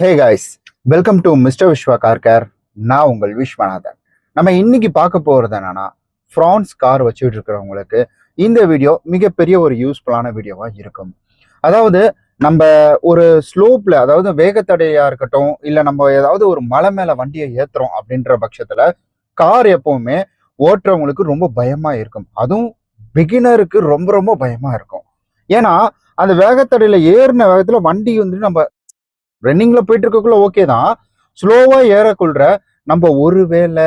Hey guys welcome to mister Viswa car care நான் உங்கள் விஸ்வநாதன். நம்ம இன்னைக்கு பார்க்க போகிறது என்னன்னா ஃப்ரான்ஸ் கார் வச்சுட்டு இருக்கிறவங்களுக்கு இந்த வீடியோ மிகப்பெரிய ஒரு யூஸ்ஃபுல்லான வீடியோவாக இருக்கும். அதாவது நம்ம ஒரு ஸ்லோப்பில் அதாவது வேகத்தடையாக இருக்கட்டும் இல்லை நம்ம ஏதாவது ஒரு மலை மேலே வண்டியை ஏற்றுறோம் அப்படின்ற பட்சத்தில் கார் எப்போவுமே ஓட்டுறவங்களுக்கு ரொம்ப பயமாக இருக்கும். அதுவும் பிகினருக்கு ரொம்ப ரொம்ப பயமாக இருக்கும். ஏன்னா அந்த வேகத்தடையில் ஏறின வேகத்தில் வண்டி வந்து நம்ம ரன்னிங்ல போயிட்டு இருக்கக்குள்ள ஓகே தான் ஸ்லோவா ஏறக்குள்ள நம்ம ஒருவேளை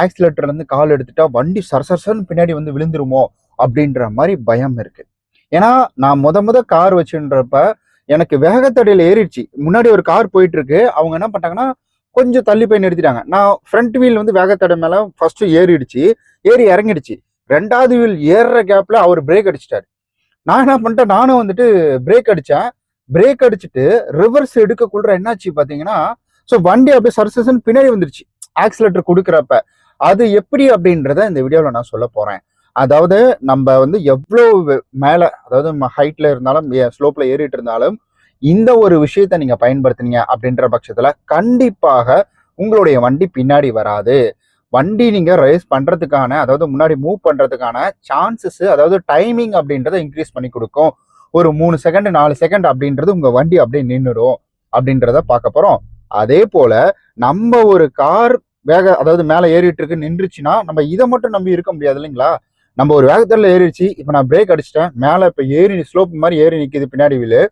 ஆக்சிலேட்டர்ல இருந்து கால் எடுத்துட்டா வண்டி சரசரசன்னு பின்னாடி வந்து விழுந்துருமோ அப்படின்ற மாதிரி பயம் இருக்கு. ஏன்னா நான் முத முத கார் வச்சுன்றப்ப எனக்கு வேகத்தடையில ஏறிடுச்சு. முன்னாடி ஒரு கார் போயிட்டு இருக்கு அவங்க என்ன பண்ணிட்டாங்கன்னா கொஞ்சம் தள்ளி போய் நிறுத்திட்டாங்க. நான் ஃப்ரண்ட் வீல் வந்து வேகத்தடை மேல ஃபர்ஸ்ட் ஏறிடுச்சு. ஏறி இறங்கிடுச்சு. ரெண்டாவது வீல் ஏறுற கேப்ல அவர் பிரேக் அடிச்சிட்டாரு. நான் என்ன பண்ணிட்டேன்? நானும் வந்துட்டு பிரேக் அடிச்சேன். பிரேக் அடிச்சுட்டு ரிவர்ஸ் எடுக்கக்குள்ள என்னாச்சு பாத்தீங்கன்னா ஸோ வண்டி அப்படியே சர்சன் பின்னாடி வந்துருச்சு. ஆக்சிலேட்டர் கொடுக்குறப்ப. அது எப்படி அப்படின்றத இந்த வீடியோவில் நான் சொல்ல போறேன். அதாவது நம்ம வந்து எவ்வளோ மேலே அதாவது ஹைட்ல இருந்தாலும் ஸ்லோப்ல ஏறிட்டு இருந்தாலும் இந்த ஒரு விஷயத்த நீங்க பயன்படுத்துனீங்க அப்படின்ற பட்சத்துல கண்டிப்பாக உங்களுடைய வண்டி பின்னாடி வராது. வண்டி நீங்க ரேஸ் பண்றதுக்கான அதாவது முன்னாடி மூவ் பண்றதுக்கான சான்சஸ் அதாவது டைமிங் அப்படின்றத இன்க்ரீஸ் பண்ணி கொடுக்கும். ஒரு மூணு செகண்ட் நாலு செகண்ட் அப்படின்றது உங்க வண்டி அப்படியே நின்றுடும் அப்படின்றத பார்க்க போறோம். அதே போல நம்ம ஒரு கார் வேக அதாவது மேலே ஏறிட்டு இருக்கு நின்றுச்சுன்னா நம்ம இதை மட்டும் நம்பி இருக்க முடியாது இல்லைங்களா? நம்ம ஒரு வேகத்தில் ஏறிடுச்சு இப்போ நான் பிரேக் அடிச்சிட்டேன் மேலே இப்போ ஏறி ஸ்லோப் மாதிரி ஏறி நிற்கிது பின்னாடி வீலு.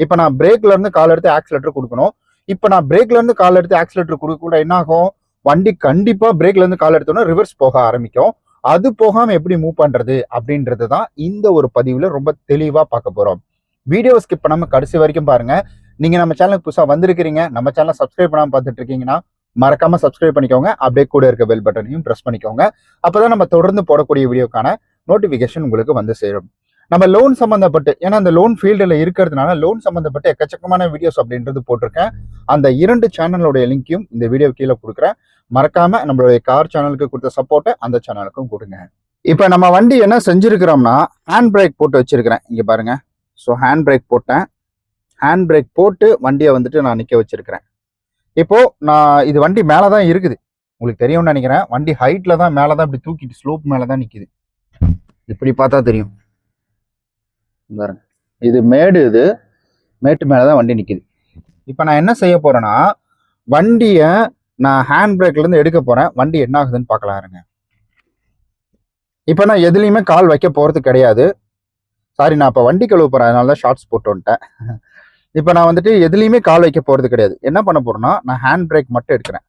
இப்போ நான் பிரேக்ல இருந்து கால் எடுத்து ஆக்சிலேட்டர் கொடுக்கணும். இப்போ நான் பிரேக்ல இருந்து கால் எடுத்து ஆக்சிலேட்டர் கொடுக்க கூட என்ன ஆகும் வண்டி கண்டிப்பாக பிரேக்ல இருந்து கால் எடுத்தோன்னா ரிவர்ஸ் போக ஆரம்பிக்கும். அது போகாம எப்படி மூவ் பண்றது அப்படின்றது தான் இந்த ஒரு பதிவுல ரொம்ப தெளிவா பார்க்க போறோம். வீடியோ ஸ்கிப் பண்ணாம கடைசி வரைக்கும் பாருங்க. நீங்க நம்ம சேனலுக்கு புதுசா வந்திருக்கிறீங்க நம்ம சேனலை சப்ஸ்கிரைப் பண்ணாம பார்த்துட்டு இருக்கீங்கன்னா மறக்காம சப்ஸ்கிரைப் பண்ணிக்கோங்க. அப்படியே கூட இருக்க பெல் பட்டனையும் ப்ரெஸ் பண்ணிக்கோங்க. அப்பதான் நம்ம தொடர்ந்து போடக்கூடிய வீடியோக்கான நோட்டிபிகேஷன் உங்களுக்கு வந்து சேரும். நம்ம லோன் சம்பந்தப்பட்டு ஏன்னா அந்த லோன் ஃபீல்டில் இருக்கிறதுனால லோன் சம்பந்தப்பட்ட எக்கச்சக்கமான வீடியோஸ் அப்படின்றது போட்டிருக்கேன். அந்த இரண்டு சேனலோடைய லிங்க்கையும் இந்த வீடியோ கீழே கொடுக்குறேன். மறக்காம நம்மளுடைய கார் சேனலுக்கு கொடுத்த சப்போர்ட்டை அந்த சேனலுக்கும் கொடுங்க. இப்போ நம்ம வண்டி என்ன செஞ்சுருக்கிறோம்னா ஹேண்ட் பிரேக் போட்டு வச்சிருக்கிறேன். இங்கே பாருங்க. ஸோ ஹேண்ட் பிரேக் போட்டேன். ஹேண்ட் பிரேக் போட்டு வண்டியை வந்துட்டு நான் நிற்க வச்சிருக்கிறேன். இப்போ நான் இது வண்டி மேலே தான் இருக்குது. உங்களுக்கு தெரியும்னு நினைக்கிறேன். வண்டி ஹைட்டில் தான் மேலே தான் இப்படி தூக்கிட்டு ஸ்லோப் மேலே தான் நிற்கிது இப்படி பார்த்தா தெரியும். பாருங்க. இது மேடு இது. மேட்டு மேலே தான் வண்டி நிற்கிது இப்போ நான் என்ன செய்ய போகிறேன்னா வண்டியை நான் ஹேண்ட் பிரேக்லேருந்து எடுக்க போகிறேன் வண்டி என்ன ஆகுதுன்னு பார்க்கலாம் இருங்க. இப்போ நான் எதுலேயுமே கால் வைக்க போகிறது கிடையாது. சாரி நான் இப்போ வண்டி கழுவு போகிறேன் அதனால தான் ஷார்ட்ஸ் போட்டு வந்துட்டேன். இப்போ நான் வந்துட்டு எதுலேயுமே கால் வைக்க போகிறது கிடையாது. என்ன பண்ண போகிறேன்னா நான் ஹேண்ட் பிரேக் மட்டும் எடுக்கிறேன்.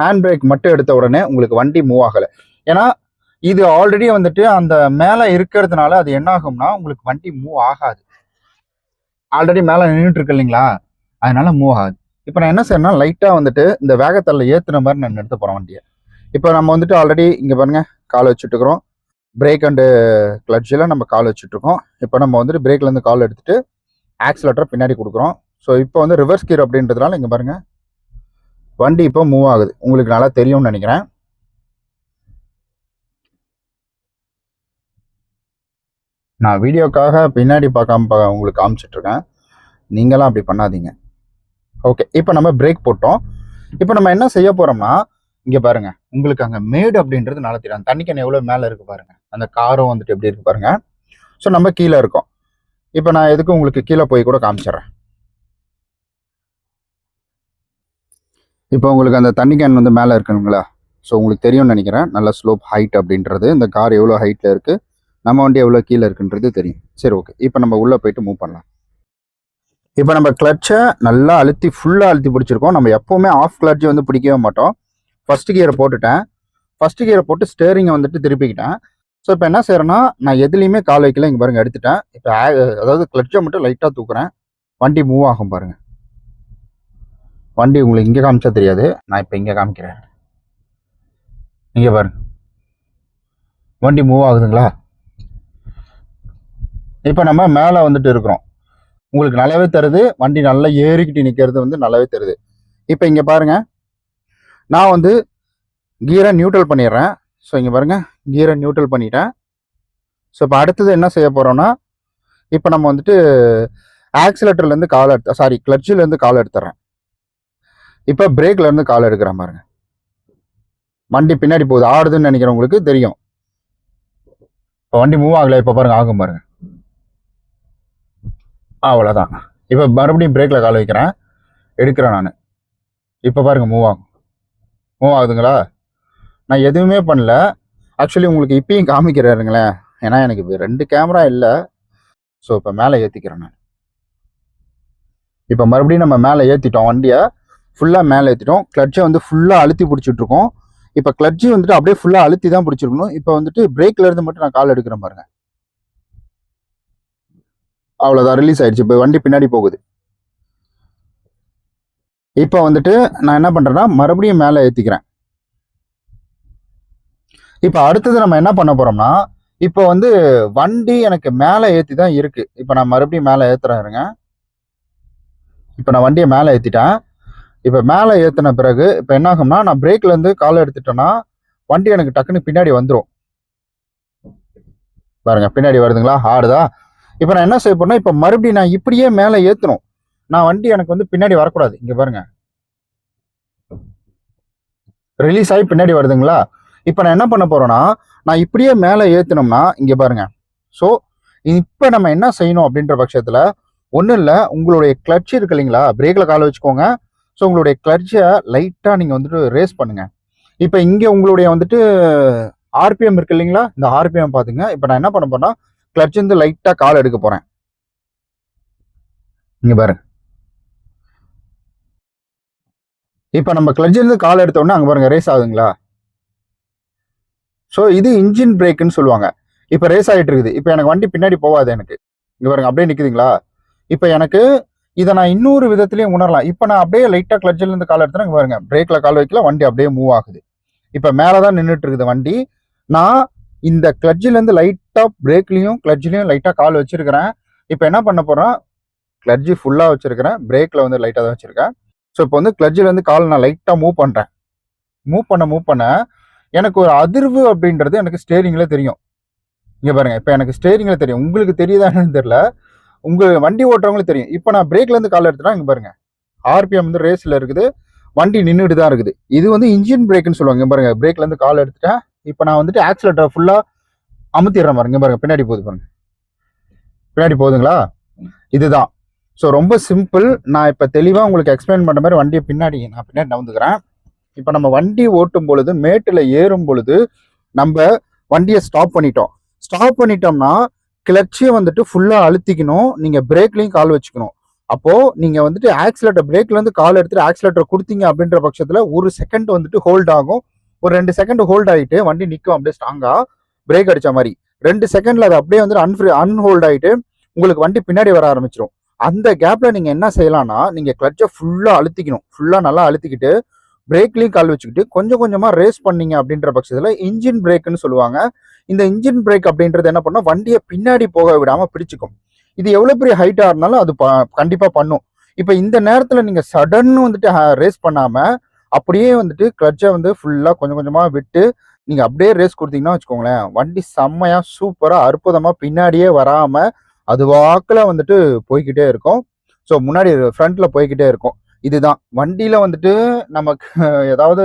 ஹேண்ட் பிரேக் மட்டும் எடுத்த உடனே உங்களுக்கு வண்டி மூவ் ஆகலை. ஏன்னா இது ஆல்ரெடி வந்துட்டு அந்த மேலே இருக்கிறதுனால அது என்ன ஆகும்னா உங்களுக்கு வண்டி மூவ் ஆகாது. ஆல்ரெடி மேலே நின்றுட்டு இருக்கு இல்லைங்களா? அதனால மூவ் ஆகாது. இப்போ நான் என்ன செய்யணும்னா லைட்டாக வந்துட்டு இந்த வேகத்தல்ல ஏற்றுன மாதிரி நான் எடுத்து போகிறேன் வண்டியை. இப்போ நம்ம வந்துட்டு ஆல்ரெடி இங்கே பாருங்கள் கால் வச்சுட்டுருக்குறோம் பிரேக் அண்டு கிளட்சில் நம்ம கால் வச்சுட்ருக்கோம் இப்போ நம்ம வந்துட்டு பிரேக்லேருந்து கால் எடுத்துட்டு ஆக்சிலேட்டரை பின்னாடி கொடுக்குறோம். ஸோ இப்போ வந்து ரிவர்ஸ் கீர் அப்படின்றதுனால இங்கே பாருங்கள் வண்டி இப்போ மூவ் ஆகுது. உங்களுக்கு நல்லா தெரியும்னு நினைக்கிறேன். நான் வீடியோக்காக பின்னாடி பார்க்காம உங்களுக்கு காமிச்சிட்ருக்கேன் நீங்களாம் அப்படி பண்ணாதீங்க. ஓகே இப்போ நம்ம பிரேக் போட்டோம். இப்போ நம்ம என்ன செய்ய போகிறோம்னா இங்கே பாருங்கள் உங்களுக்கு அங்கே மேடு அப்படின்றது நல்லா தெரியும் அந்த தண்ணிக்கண் எவ்வளோ மேலே இருக்கு பாருங்கள் அந்த காரும் வந்துட்டு எப்படி இருக்குது பாருங்கள் ஸோ நம்ம கீழே இருக்கோம். இப்போ நான் எதுக்கு உங்களுக்கு கீழே போய் கூட காமிச்சிடுறேன். இப்போ உங்களுக்கு அந்த தண்ணி கேன் வந்து மேலே இருக்குங்களா ஸோ உங்களுக்கு தெரியும்னு நினைக்கிறேன். நல்ல ஸ்லோப் ஹைட் அப்படின்றது. இந்த கார் எவ்வளோ ஹைட்டில் இருக்குது நம்ம வண்டி எவ்வளோ கீழே இருக்குன்றது தெரியும். சரி ஓகே இப்போ நம்ம உள்ளே போயிட்டு மூவ் பண்ணலாம். இப்போ நம்ம கிளட்சை நல்லா அழுத்தி ஃபுல்லாக அழுத்தி பிடிச்சிருக்கோம். நம்ம எப்போவுமே ஆஃப் கிளட்சை வந்து பிடிக்கவே மாட்டோம். ஃபஸ்ட்டு கியரை போட்டுட்டேன். ஃபஸ்ட்டு கியரை போட்டு ஸ்டேரிங்கை வந்துட்டு திருப்பிக்கிட்டேன். ஸோ இப்போ என்ன செய்யறேன்னா நான் எதுலேயுமே கால் வைக்கல. இங்கே பாருங்கள் எடுத்துட்டேன். இப்போ அதாவது கிளட்சை மட்டும் லைட்டாக தூக்குறேன். வண்டி மூவ் ஆகும் பாருங்கள் வண்டி உங்களுக்கு இங்கே காமிச்சா தெரியாது. நான் இப்போ இங்கே காமிக்கிறேன். இங்கே பாருங்க. வண்டி மூவ் ஆகுதுங்களா? இப்போ நம்ம மேலே வந்துட்டு இருக்கிறோம். உங்களுக்கு நல்லாவே தருது. வண்டி நல்லா ஏறிக்கிட்டு நிற்கிறது வந்து நல்லாவே தருது. இப்போ இங்கே பாருங்கள் நான் வந்து கீரை நியூட்ரல் பண்ணிடுறேன். ஸோ இங்கே பாருங்கள் கீரை நியூட்ரல் பண்ணிட்டேன். ஸோ இப்போ அடுத்தது என்ன செய்ய போகிறோன்னா இப்போ நம்ம வந்துட்டு ஆக்சிலேட்டர்லேருந்து கால் எடுத்த சாரி கிளட்சிலேருந்து கால் எடுத்துட்றேன். இப்போ பிரேக்லேருந்து கால் எடுக்கிறேன் பாருங்க. வண்டி பின்னாடி போகுது. ஆடுதுன்னு நினைக்கிறவங்களுக்கு தெரியும். இப்போ வண்டி மூவ் ஆகல. இப்போ பாருங்க ஆகும் பாருங்கள் அவ்வளோதான் இப்போ மறுபடியும் பிரேக்கில் கால் வைக்கிறேன். எடுக்கிறேன் நான். இப்போ பாருங்கள் மூவ் ஆகும். மூவ் ஆகுதுங்களா? நான் எதுவுமே பண்ணல. ஆக்சுவலி உங்களுக்கு இப்பயும் காமிக்கிறாருங்களேன் ஏன்னா எனக்கு இப்போ ரெண்டு கேமரா இல்லை. ஸோ இப்போ மேலே ஏற்றிக்கிறேன் நான். இப்போ மறுபடியும் நம்ம மேலே ஏற்றிட்டோம் வண்டியை. ஃபுல்லாக மேலே ஏற்றிட்டோம் கிளட்சை வந்து ஃபுல்லாக அழுத்தி பிடிச்சிட்ருக்கோம் இப்போ கிளட்சி வந்துட்டு அப்படியே ஃபுல்லாக அழுத்தி தான் பிடிச்சிருக்கணும். இப்போ வந்துட்டு பிரேக்லேருந்து மட்டும் நான் கால் எடுக்கிறேன் பாருங்கள் அவ்வளோதான் ரிலீஸ் ஆயிடுச்சு. இப்போ வண்டி பின்னாடி போகுது. இப்போ வந்துட்டு நான் என்ன பண்ணுறேன்னா மறுபடியும் மேலே ஏற்றிக்கிறேன் இப்போ அடுத்தது நம்ம என்ன பண்ண போகிறோம்னா இப்போ வந்து வண்டி எனக்கு மேலே ஏற்றி தான் இருக்குது இப்போ நான் மறுபடியும் மேலே ஏற்றுறேன் இருங்க. இப்போ நான் வண்டியை மேலே ஏற்றிட்டேன் இப்போ மேலே ஏற்றின பிறகு இப்போ என்ன ஆகும்னா நான் பிரேக்லேருந்து கால் எடுத்துட்டேன்னா வண்டி எனக்கு டக்குன்னு பின்னாடி வந்துடும் பாருங்க பின்னாடி வருதுங்களா? ஆடுதா இப்போ நான் என்ன செய்ய போறேன்னா இப்போ மறுபடியும் நான் இப்படியே மேலே ஏற்றணும் நான் வண்டி எனக்கு வந்து பின்னாடி வரக்கூடாது. இங்கே பாருங்க. ரிலீஸ் ஆகி பின்னாடி வருதுங்களா? இப்போ நான் என்ன பண்ண போறேன்னா நான் இப்படியே மேலே ஏற்றினோம்னா இங்கே பாருங்க. ஸோ இப்போ நம்ம என்ன செய்யணும் அப்படின்ற பட்சத்தில் ஒன்றும் இல்லை உங்களுடைய கிளட்ச் இருக்கு இல்லைங்களா? பிரேக்கில் கால் வச்சுக்கோங்க. ஸோ உங்களுடைய கிளட்சை லைட்டாக நீங்கள் வந்துட்டு ரேஸ் பண்ணுங்க. இப்போ இங்கே உங்களுடைய வந்துட்டு ஆர்பிஎம் இருக்கு இல்லைங்களா? இந்த ஆர்பிஎம் பார்த்துங்க இப்போ நான் என்ன பண்ண போறேன்னா கிளட்ச் வந்து லைட்டாக கால் எடுக்க போகிறேன் இங்கே பாருங்க இப்போ நம்ம கிளட்ச் இருந்து கால் எடுத்தோடனே அங்கே பாருங்க ரேஸ் ஆகுதுங்களா? ஸோ இது இன்ஜின் பிரேக்குன்னு சொல்லுவாங்க. இப்போ ரேஸ் ஆகிட்டு இருக்குது. இப்போ எனக்கு வண்டி பின்னாடி போகாது எனக்கு. இங்கே பாருங்க அப்படியே நிற்குதுங்களா இப்போ எனக்கு இதை நான் இன்னொரு விதத்துலையும் உணரலாம். இப்போ நான் அப்படியே லைட்டாக கிளட்சில் இருந்து கால் எடுத்தேன் பாருங்க பிரேக்கில் கால் வைக்கல வண்டி அப்படியே மூவ் ஆகுது. இப்போ மேலே தான் நின்றுட்டு இருக்குது வண்டி. நான் இந்த கிளட்சிலேருந்து லைட்டாக பிரேக்லேயும் கிளட்சிலையும் லைட்டாக கால் வச்சுருக்கிறேன். இப்போ என்ன பண்ண போகிறேன் கிளட்ஜி ஃபுல்லாக வச்சுருக்கிறேன். பிரேக்கில் வந்து லைட்டாக தான் வச்சுருக்கேன். ஸோ இப்போ வந்து கிளட்ஜிலேருந்து கால் நான் லைட்டாக மூவ் பண்ணுறேன் மூவ் பண்ண மூவ் பண்ண எனக்கு ஒரு அதிர்வு அப்படின்றது எனக்கு ஸ்டேரிங்கில் தெரியும். இங்கே பாருங்கள் இப்போ எனக்கு ஸ்டேரிங்கில் தெரியும். உங்களுக்கு தெரியுதான்னு தெரில உங்கள் வண்டி ஓட்டுறவங்களுக்கு தெரியும். இப்போ நான் பிரேக்லேருந்து கால் எடுத்துட்டா இங்கே பாருங்கள் ஆர்பிஎம் வந்து ரேஸில் இருக்குது. வண்டி நின்றுட்டு தான் இருக்குது. இது வந்து இன்ஜின் பிரேக்குன்னு சொல்லுவாங்க. இங்கே பாருங்கள் பிரேக்லேருந்து கால் எடுத்துட்டேன். இப்போ நான் வந்துட்டு ஆக்சிலேட்டர் ஃபுல்லாக அமுத்திடுறேன் பாருங்க பாருங்க பின்னாடி போகுது பாருங்க. பின்னாடி போகுதுங்களா? இதுதான். ஸோ ரொம்ப சிம்பிள் நான் இப்போ தெளிவாக உங்களுக்கு எக்ஸ்பிளைன் பண்ணுற மாதிரி வண்டியை பின்னாடி நான் பின்னாடி நவுந்துக்கிறேன். இப்போ நம்ம வண்டி ஓட்டும் பொழுது மேட்டில் ஏறும் பொழுது நம்ம வண்டியை ஸ்டாப் பண்ணிட்டோம். ஸ்டாப் பண்ணிட்டோம்னா கிளர்ச்சியை வந்துட்டு ஃபுல்லாக அழுத்திக்கணும். நீங்கள் பிரேக்லையும் கால் வச்சுக்கணும். அப்போது நீங்கள் வந்துட்டு ஆக்சிலேட்டர் பிரேக்லேருந்து கால் எடுத்துகிட்டு ஆக்சிலேட்டர் கொடுத்தீங்க அப்படின்ற பட்சத்தில் ஒரு செகண்ட் வந்துட்டு ஹோல்ட் ஆகும். ஒரு ரெண்டு செகண்ட் ஹோல்ட் ஆகிட்டு வண்டி நிற்கும் அப்படியே ஸ்ட்ராங்காக பிரேக் அடிச்ச மாதிரி. ரெண்டு செகண்ட்ல அது அப்படியே வந்து அன்ஃப்ரீ அன்ஹோல்ட் ஆகிட்டு உங்களுக்கு வண்டி பின்னாடி வர ஆரம்பிச்சிடும் அந்த கேப்ல நீங்க என்ன செய்யலாம்னா நீங்க கிளட்சை ஃபுல்லா அழுத்திக்கணும். ஃபுல்லா நல்லா அழுத்திக்கிட்டு பிரேக்லையும் கால் வச்சுக்கிட்டு கொஞ்சம் கொஞ்சமாக ரேஸ் பண்ணீங்க அப்படின்ற பட்சத்தில் இன்ஜின் பிரேக்குன்னு சொல்லுவாங்க. இந்த இன்ஜின் பிரேக் அப்படின்றது என்ன பண்ணும்? வண்டியை பின்னாடி போக விடாமல் பிடிச்சுக்கும். இது எவ்வளோ பெரிய ஹைட்டாக இருந்தாலும் அது ப- பண்ணும். இப்போ இந்த நேரத்தில் நீங்கள் சடன் வந்துட்டு ரேஸ் பண்ணாமல் அப்படியே வந்துட்டு கிளட்சை வந்து ஃபுல்லாக கொஞ்சம் கொஞ்சமாக விட்டு நீங்க அப்படியே ரேஸ் கொடுத்தீங்கன்னா வச்சுக்கோங்களேன் வண்டி செம்மையா சூப்பரா அற்புதமா பின்னாடியே வராம அது வாக்குல வந்துட்டு போய்கிட்டே இருக்கும். ஸோ முன்னாடி ஃப்ரண்ட்ல போய்க்கிட்டே இருக்கும். இதுதான். வண்டியில வந்துட்டு நமக்கு ஏதாவது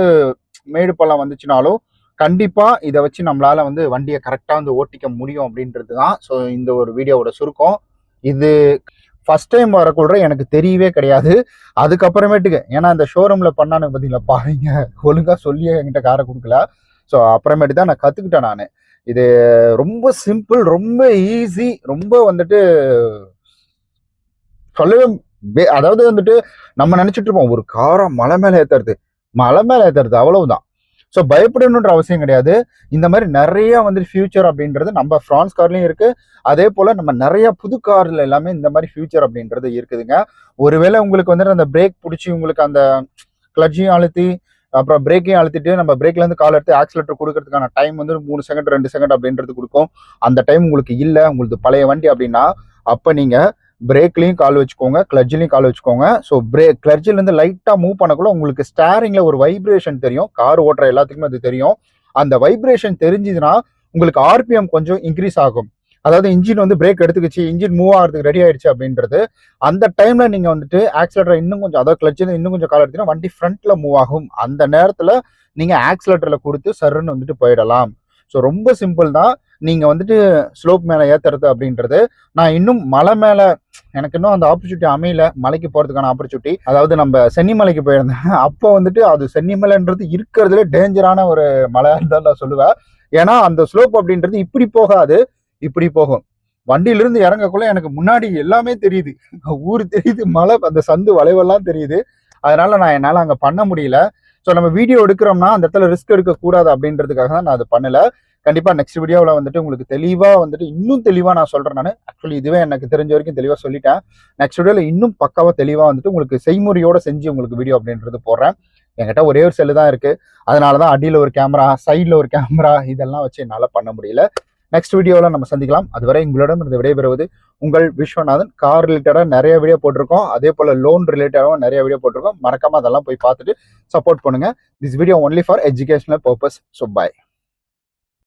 மேடு பள்ளம் வந்துச்சுனாலும் கண்டிப்பா இதை வச்சு நம்மளால வந்து வண்டியை கரெக்டா வந்து ஓட்டிக்க முடியும் அப்படின்றது தான் ஸோ இந்த ஒரு வீடியோவோட சுருக்கம். இது ஃபர்ஸ்ட் டைம் வரக்குள்ள எனக்கு தெரியவே கிடையாது. அதுக்கப்புறமேட்டுக்கு ஏன்னா இந்த ஷோரூம்ல பண்ணானு பார்த்தீங்களா பாருங்க. ஒழுங்கா சொல்லி என்கிட்ட காரை கொடுக்கல. ஸோ அப்புறமேட்டு தான் நான் கற்றுக்கிட்டேன் நான். இது ரொம்ப சிம்பிள் ரொம்ப ஈஸி ரொம்ப வந்துட்டு சொல்லவே அதாவது வந்துட்டு நம்ம நினச்சிட்டு இருப்போம் ஒரு காரை மலை மேலே ஏற்றுறது மலை மேலே ஏத்துறது அவ்வளவுதான். ஸோ பயப்படணுன்ற அவசியம் கிடையாது. இந்த மாதிரி நிறைய வந்துட்டு ஃபியூச்சர் அப்படின்றது நம்ம ஃப்ரான்ஸ் கார்லேயும் இருக்குது அதே போல் நம்ம நிறைய புது காரில் எல்லாமே இந்த மாதிரி ஃபியூச்சர் அப்படின்றது இருக்குதுங்க. ஒருவேளை உங்களுக்கு வந்துட்டு அந்த பிரேக் பிடிச்சி உங்களுக்கு அந்த கிளட்சையும் அழுத்தி அப்புறம் பிரேக்கையும் அழுத்திட்டு நம்ம பிரேக்லேருந்து கால் எடுத்து ஆக்சிலேட்டர் கொடுக்கறதுக்கான டைம் வந்து மூணு செகண்ட் ரெண்டு செகண்ட் அப்படின்றது கொடுக்கும். அந்த டைம் உங்களுக்கு இல்லை உங்களுக்கு பழைய வண்டி அப்படின்னா அப்போ நீங்கள் பிரேக்லையும் கால் வச்சுக்கோங்க கிளர்ஜிலையும் கால் வச்சுக்கோங்க. ஸோ பிரேக் கிளர்ஜிலேருந்து லைட்டாக மூவ் பண்ணக்குள்ள உங்களுக்கு ஸ்டேரிங்கில் ஒரு வைப்ரேஷன் தெரியும். கார் ஓட்டுற எல்லாத்துக்குமே அது தெரியும். அந்த வைப்ரேஷன் தெரிஞ்சுதுன்னா உங்களுக்கு ஆர்பிஎம் கொஞ்சம் இன்க்ரீஸ் ஆகும். அதாவது இன்ஜின் வந்து பிரேக் எடுத்துக்கிச்சு இன்ஜின் மூவ் ஆகிறதுக்கு ரெடி ஆயிடுச்சு அப்படின்றது அந்த டைம்ல நீங்க வந்துட்டு ஆக்சிலேட்டர் இன்னும் கொஞ்சம் அதாவது கிளச்சு இன்னும் கொஞ்சம் கால் எடுத்தீங்கன்னா வண்டி ஃப்ரண்ட்ல மூவ் ஆகும். அந்த நேரத்துல நீங்க ஆக்சிலேட்டர்ல கொடுத்து சருன்னு வந்துட்டு போயிடலாம். ஸோ ரொம்ப சிம்பிள் தான். நீங்கள் வந்துட்டு ஸ்லோப் மேலே ஏற்றுறது அப்படின்றது. நான் இன்னும் மலை மேலே எனக்கு இன்னும் அந்த ஆப்பர்ச்சுனிட்டி அமையல. மலைக்கு போகிறதுக்கான ஆப்பர்ச்சுனிட்டி அதாவது நம்ம சென்னிமலைக்கு போயிருந்தேன். அப்போ வந்துட்டு அது சென்னிமலைன்றது இருக்கிறதுல டேஞ்சரான ஒரு மலை தான் நான் சொல்லுவேன். ஏன்னா அந்த ஸ்லோப் அப்படின்றது இப்படி போகாது. இப்படி போகும். வண்டியிலிருந்து இறங்கக்குள்ள எனக்கு முன்னாடி எல்லாமே தெரியுது. ஊர் தெரியுது மழை அந்த சந்து வளைவெல்லாம் தெரியுது. அதனால நான் என்னால் அங்கே பண்ண முடியல. ஸோ நம்ம வீடியோ எடுக்கிறோம்னா அந்த இடத்துல ரிஸ்க் எடுக்கக்கூடாது அப்படின்றதுக்காக தான் நான் அது பண்ணலை. கண்டிப்பாக நெக்ஸ்ட் வீடியோவில் வந்துட்டு உங்களுக்கு தெளிவாக வந்துட்டு இன்னும் தெளிவாக நான் சொல்கிறேன் நான். ஆக்சுவலி இதுவே எனக்கு தெரிஞ்ச வரைக்கும் தெளிவாக சொல்லிட்டேன். நெக்ஸ்ட் வீடியோவில் இன்னும் பக்காவாக தெளிவாக வந்துட்டு உங்களுக்கு செய்முறையோடு செஞ்சு உங்களுக்கு வீடியோ அப்படின்றது போடுறேன். என்கிட்ட ஒரே ஒரு செல்லு தான் இருக்குது அதனால தான் அடியில் ஒரு கேமரா சைடில் ஒரு கேமரா இதெல்லாம் வச்சு என்னால் பண்ண முடியல. நெக்ஸ்ட் வீடியோவில் நம்ம சந்திக்கலாம். அதுவரை உங்களிடம் இருந்து விடைபெறுவது உங்கள் விஸ்வநாதன். கார் ரிலேட்டடாக நிறைய வீடியோ போட்டிருக்கோம். அதே போல் லோன் ரிலேட்டடாகவும் நிறைய வீடியோ போட்டிருக்கோம். மறக்காமல் அதெல்லாம் போய் பார்த்துட்டு சப்போர்ட் பண்ணுங்க. This video only for educational purpose so bye